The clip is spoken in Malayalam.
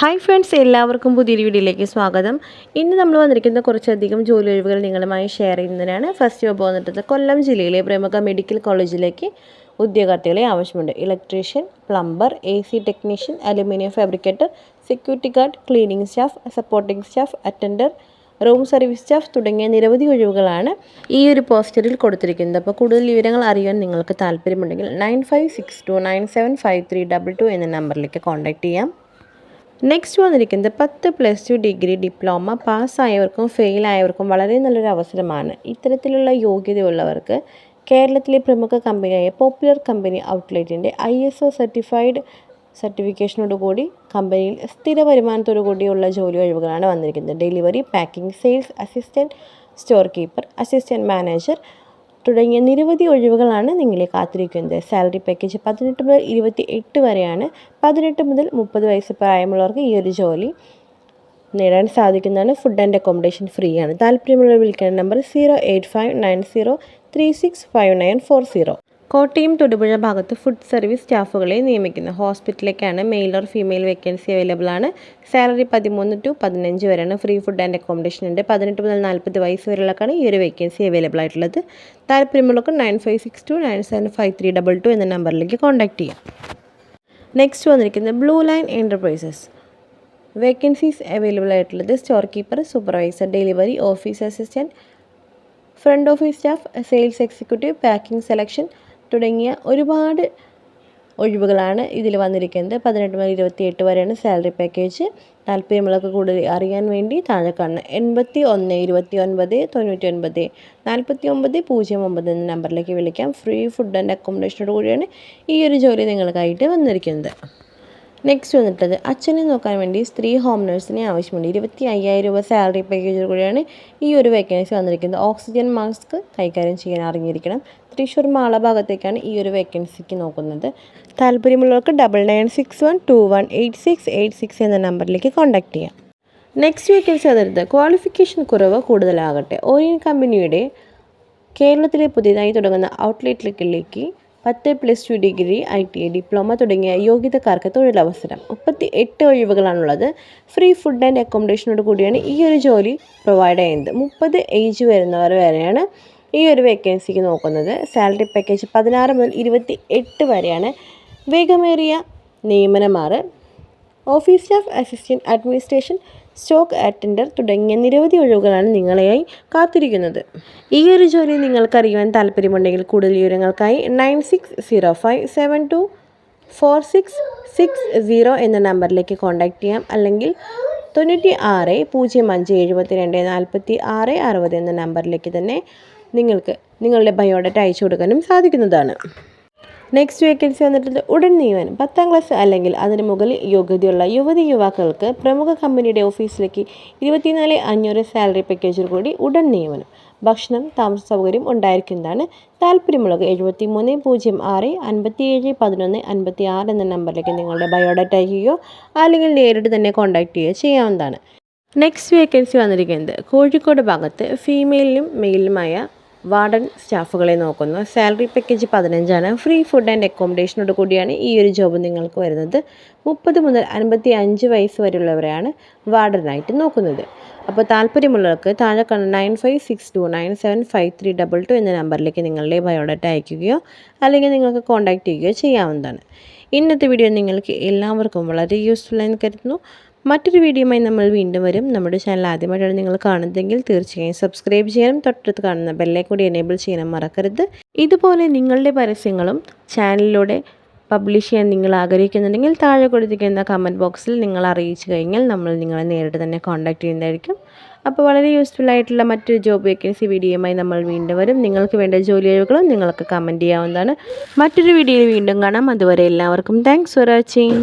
ഹായ് ഫ്രണ്ട്സ് എല്ലാവർക്കും പുതിയൊരു വീഡിയോയിലേക്ക് സ്വാഗതം. ഇന്ന് നമ്മൾ വന്നിരിക്കുന്ന കുറച്ചധികം ജോലി ഒഴിവുകൾ നിങ്ങളുമായി ഷെയർ ചെയ്യുന്നതിനാണ്. ഫസ്റ്റ് ജോബ് വന്നിട്ടുള്ളത് കൊല്ലം ജില്ലയിലെ പ്രമുഖ മെഡിക്കൽ കോളേജിലേക്ക് ഉദ്യോഗാർത്ഥികളെ ആവശ്യമുണ്ട്. Electrician plumber A C technician aluminium fabricator security guard cleaning staff supporting staff attender room service staff തുടങ്ങിയ നിരവധി ഒഴിവുകളാണ് ഈ ഒരു പോസ്റ്ററിൽ കൊടുത്തിരിക്കുന്നത്. അപ്പോൾ കൂടുതൽ വിവരങ്ങൾ അറിയാൻ നിങ്ങൾക്ക് താല്പര്യമുണ്ടെങ്കിൽ nine five six two nine seven five three double two എന്ന നമ്പറിലേക്ക് കോൺടാക്റ്റ് ചെയ്യാം. നെക്സ്റ്റ് വന്നിരിക്കുന്നത് പത്ത് പ്ലസ് ടു ഡിഗ്രി ഡിപ്ലോമ പാസ്സായവർക്കും ഫെയിലായവർക്കും വളരെ നല്ലൊരു അവസരമാണ്. ഇത്തരത്തിലുള്ള യോഗ്യതയുള്ളവർക്ക് കേരളത്തിലെ പ്രമുഖ കമ്പനിയായ പോപ്പുലർ കമ്പനി ഔട്ട്ലെറ്റിന്റെ ഐ എസ് ഒ സർട്ടിഫൈഡ് സർട്ടിഫിക്കേഷനോടുകൂടി കമ്പനിയിൽ സ്ഥിര വരുമാനത്തോടു കൂടിയുള്ള ജോലി ഒഴിവുകളാണ് വന്നിരിക്കുന്നത്. Delivery packing sales assistant store keeper assistant manager തുടങ്ങിയ നിരവധി ഒഴിവുകളാണ് നിങ്ങളെ കാത്തിരിക്കുന്നത്. സാലറി പാക്കേജ് പതിനെട്ട് മുതൽ ഇരുപത്തി എട്ട് വരെയാണ് പതിനെട്ട് മുതൽ മുപ്പത് വയസ്സ് പ്രായമുള്ളവർക്ക് ഈ ഒരു ജോലി നേടാൻ സാധിക്കുന്നതാണ്. ഫുഡ് ആൻഡ് അക്കോമഡേഷൻ ഫ്രീ ആണ്. താല്പര്യമുള്ള വിളിക്കേണ്ട number zero eight five nine zero three six five nine four zero Kottayam Thodupuzha ഭാഗത്ത് ഫുഡ് സർവീസ് സ്റ്റാഫുകളെ നിയമിക്കുന്നു. ഹോസ്പിറ്റലിലേക്കാണ് male or female vacancy available ആണ്. സാലറി പതിമൂന്ന് ടു പതിനഞ്ച് വരെയാണ്. ഫ്രീ ഫുഡ് ആൻഡ് അക്കോമഡേഷൻ ഉണ്ട്. പതിനെട്ട് മുതൽ നാൽപ്പത് വയസ്സ് വരെയുള്ളക്കാണ് ഈ ഒരു വേക്കൻസി അവൈലബിൾ ആയിട്ടുള്ളത്. താല്പര്യമുള്ളവർക്ക് nine five six two nine seven five three double two എന്ന നമ്പറിലേക്ക് കോൺടാക്ട് ചെയ്യാം. നെക്സ്റ്റ് വന്നിരിക്കുന്നത് blue line enterprises vacancies available ആയിട്ടുള്ളത് store keeper supervisor delivery office assistant front office staff sales executive packing selection തുടങ്ങിയ ഒരുപാട് ഒഴിവുകളാണ് ഇതിൽ വന്നിരിക്കുന്നത്. പതിനെട്ട് മുതൽ ഇരുപത്തിയെട്ട് വരെയാണ് സാലറി പാക്കേജ് താല്പര്യമുള്ളവർക്ക് കൂടുതൽ അറിയാൻ വേണ്ടി താഴെ കാണുന്ന എൺപത്തി ഒന്ന് ഇരുപത്തി ഒൻപത് തൊണ്ണൂറ്റി ഒൻപത് നാൽപ്പത്തി ഒമ്പത് പൂജ്യം ഒമ്പത് എന്ന നമ്പറിലേക്ക് വിളിക്കാം. ഫ്രീ ഫുഡ് ആൻഡ് അക്കോമഡേഷനോട് കൂടിയാണ് ഈ ഒരു ജോലി നിങ്ങൾക്കായിട്ട് വന്നിരിക്കുന്നത്. നെക്സ്റ്റ് വന്നിട്ടത് അച്ഛനെ നോക്കാൻ വേണ്ടി സ്ത്രീ ഹോം നഴ്സിനെ ആവശ്യമുണ്ട്. ഇരുപത്തി അയ്യായിരം രൂപ സാലറി പാക്കേജ് കൂടിയാണ് ഈ ഒരു വേക്കൻസി വന്നിരിക്കുന്നത്. ഓക്സിജൻ മാസ്ക് കൈകാര്യം ചെയ്യാൻ അറിഞ്ഞിരിക്കണം. തൃശ്ശൂർ മാള ഭാഗത്തേക്കാണ് ഈ ഒരു വേക്കൻസിക്ക് നോക്കുന്നത്. താല്പര്യമുള്ളവർക്ക് double nine six one two one eight six eight six എന്ന നമ്പറിലേക്ക് കോൺടാക്ട് ചെയ്യാം. നെക്സ്റ്റ് വേക്കൻസി വന്നിരുന്നത് ക്വാളിഫിക്കേഷൻ കുറവ് കൂടുതലാകട്ടെ. ഓറിയൻ കമ്പനിയുടെ കേരളത്തിലെ പുതിയതായി തുടങ്ങുന്ന ഔട്ട്ലെറ്റിലേക്ക് പത്ത് plus two degree I T I diploma തുടങ്ങിയ യോഗ്യതക്കാർക്ക് തൊഴിലവസരം. മുപ്പത്തി എട്ട് ഒഴിവുകളാണുള്ളത്. ഫ്രീ ഫുഡ് ആൻഡ് അക്കോമഡേഷനോട് കൂടിയാണ് ഈ ഒരു ജോലി പ്രൊവൈഡ് ചെയ്യുന്നത്. മുപ്പത് ഏജ് വരുന്നവർ വരെയാണ് ഈ ഒരു വേക്കൻസിക്ക് നോക്കുന്നത്. സാലറി പാക്കേജ് പതിനാറ് മുതൽ ഇരുപത്തി എട്ട് വരെയാണ് വേഗമേറിയ നിയമനമാർ office staff assistant administration stock attender തുടങ്ങിയ നിരവധി ഒഴിവുകളാണ് നിങ്ങളെയായി കാത്തിരിക്കുന്നത്. ഈ ഒരു ജോലി നിങ്ങൾക്കറിയുവാൻ താല്പര്യമുണ്ടെങ്കിൽ കൂടുതൽ വിവരങ്ങൾക്കായി nine six zero five seven two four six six zero എന്ന നമ്പറിലേക്ക് കോൺടാക്റ്റ് ചെയ്യാം. അല്ലെങ്കിൽ തൊണ്ണൂറ്റി ആറ് പൂജ്യം അഞ്ച് എഴുപത്തി രണ്ട് നാൽപ്പത്തി ആറ് അറുപത് എന്ന നമ്പറിലേക്ക് തന്നെ നിങ്ങൾക്ക് നിങ്ങളുടെ ബയോഡാറ്റ അയച്ചു കൊടുക്കാനും സാധിക്കുന്നതാണ്. നെക്സ്റ്റ് വേക്കൻസി വന്നിട്ടുണ്ട് ഉടൻ നിയമനം. പത്താം ക്ലാസ് അല്ലെങ്കിൽ അതിന് മുകളിൽ യോഗ്യതയുള്ള യുവതി യുവാക്കൾക്ക് പ്രമുഖ കമ്പനിയുടെ ഓഫീസിലേക്ക് ഇരുപത്തിനാല് അഞ്ഞൂറ് സാലറി പാക്കേജിൽ കൂടി ഉടൻ നിയമനം. ഭക്ഷണം താമസ സൗകര്യം ഉണ്ടായിരിക്കുന്നതാണ്. താല്പര്യമുള്ളത് എഴുപത്തി മൂന്ന് പൂജ്യം ആറ് അൻപത്തി ഏഴ് പതിനൊന്ന് അൻപത്തി ആറ് എന്ന നമ്പറിലേക്ക് നിങ്ങളുടെ ബയോഡാറ്റ അയക്കുകയോ അല്ലെങ്കിൽ നേരിട്ട് തന്നെ കോൺടാക്റ്റ് ചെയ്യുകയോ ചെയ്യാവുന്നതാണ്. നെക്സ്റ്റ് വേക്കൻസി വന്നിരിക്കുന്നത് കോഴിക്കോട് ഭാഗത്ത് ഫീമെയിലിനും മെയിലുമായ വാർഡൻ സ്റ്റാഫുകളെ നോക്കുന്നു. സാലറി പാക്കേജ് പതിനഞ്ചാണ്. ഫ്രീ ഫുഡ് ആൻഡ് അക്കോമഡേഷനോട് കൂടിയാണ് ഈ ഒരു ജോബ് നിങ്ങൾക്ക് വരുന്നത്. മുപ്പത് മുതൽ അൻപത്തി അഞ്ച് വയസ്സ് വരെയുള്ളവരെയാണ് വാർഡനായിട്ട് നോക്കുന്നത്. അപ്പോൾ താല്പര്യമുള്ളവർക്ക് താഴെ കാണുന്ന nine five six two nine seven five three double two എന്ന നമ്പറിലേക്ക് നിങ്ങളുടെ ബയോഡാറ്റ അയക്കുകയോ അല്ലെങ്കിൽ നിങ്ങൾക്ക് കോൺടാക്റ്റ് ചെയ്യുകയോ ചെയ്യാവുന്നതാണ്. ഇന്നത്തെ വീഡിയോ നിങ്ങൾക്ക് എല്ലാവർക്കും വളരെ യൂസ്ഫുൾ ആയി കരുതുന്നു. മറ്റൊരു വീഡിയോയുമായി നമ്മൾ വീണ്ടും വരും. നമ്മുടെ ചാനൽ ആദ്യമായിട്ടാണ് നിങ്ങൾ കാണുന്നതെങ്കിൽ തീർച്ചയായും സബ്സ്ക്രൈബ് ചെയ്യാനും തൊട്ടടുത്ത് കാണുന്ന ബെല്ലേ കൂടി എനേബിൾ ചെയ്യാനും മറക്കരുത്. ഇതുപോലെ നിങ്ങളുടെ പരസ്യങ്ങളും ചാനലിലൂടെ പബ്ലിഷ് ചെയ്യാൻ നിങ്ങൾ ആഗ്രഹിക്കുന്നുണ്ടെങ്കിൽ താഴെ കൊടുത്തിരിക്കുന്ന കമന്റ് ബോക്സിൽ നിങ്ങൾ അറിയിച്ചു കഴിഞ്ഞാൽ നമ്മൾ നിങ്ങളെ നേരിട്ട് തന്നെ കോൺടാക്ട് ചെയ്യുന്നതായിരിക്കും. അപ്പോൾ വളരെ യൂസ്ഫുൾ ആയിട്ടുള്ള മറ്റൊരു ജോബ് വേക്കൻസി വീഡിയോയുമായി നമ്മൾ വീണ്ടും വരും. നിങ്ങൾക്ക് വേണ്ട ജോലി ഒഴിവുകളും നിങ്ങൾക്ക് കമന്റ് ചെയ്യാവുന്നതാണ്. മറ്റൊരു വീഡിയോയിൽ വീണ്ടും കാണാം. അതുവരെ എല്ലാവർക്കും താങ്ക്സ് ഫോർ വാച്ചിങ്